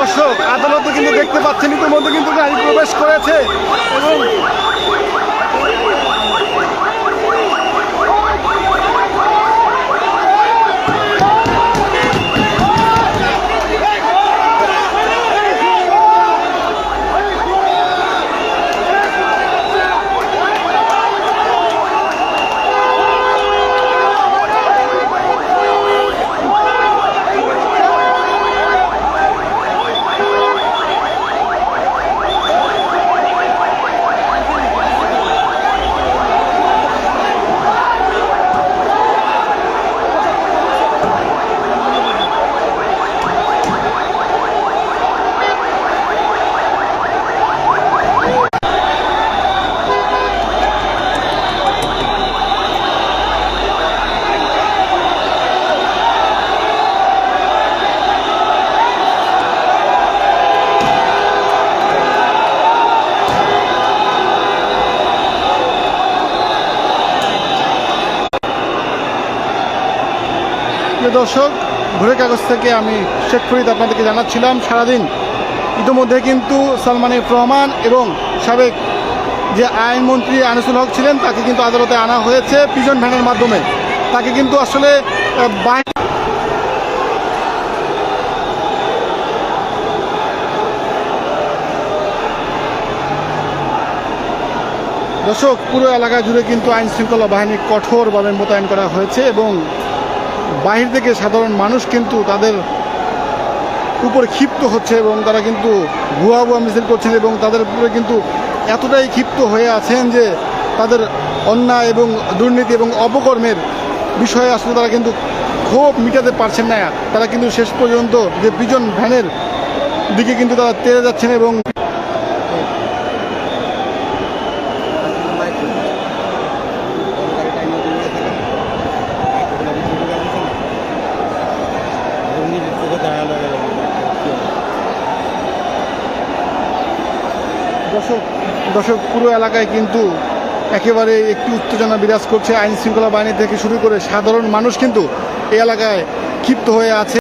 দর্শক আদালতে কিন্তু দেখতে পাচ্ছেন ইতিমধ্যে কিন্তু গাড়ি প্রবেশ করেছে। এবং প্রিয় দর্শক ভোরের কাগজ থেকে আমি শেখ ফরিদ আপনাদেরকে জানাচ্ছিলাম, সারাদিন ইতিমধ্যে কিন্তু সালমান এফ রহমান এবং সাবেক যে আইনমন্ত্রী আনিসুল হক ছিলেন, তাকে কিন্তু আদালতে আনা হয়েছে পিজন ভ্যানের মাধ্যমে। তাকে কিন্তু আসলে দর্শক, পুরো এলাকা জুড়ে কিন্তু আইন শৃঙ্খলা বাহিনী কঠোরভাবে মোতায়েন করা হয়েছে এবং বাহির থেকে সাধারণ মানুষ কিন্তু তাদের উপর ক্ষিপ্ত হচ্ছে এবং তারা কিন্তু ভুয়া ভুয়া মিছিল করছেন এবং তাদের উপরে কিন্তু এতটাই ক্ষিপ্ত হয়ে আছেন যে তাদের অন্যায় এবং দুর্নীতি এবং অপকর্মের বিষয়ে আসলে তারা কিন্তু ক্ষোভ মিটাতে পারছেন না। তারা কিন্তু শেষ পর্যন্ত যে পিজন ভ্যানের দিকে কিন্তু তারা তেড়ে যাচ্ছেন এবং দর্শক দর্শক, পুরো এলাকায় কিন্তু একেবারে একটি উত্তেজনা বিরাজ করছে আইন শৃঙ্খলা বাহিনী থেকে শুরু করে সাধারণ মানুষ কিন্তু এই এলাকায় ক্ষিপ্ত হয়ে আছে।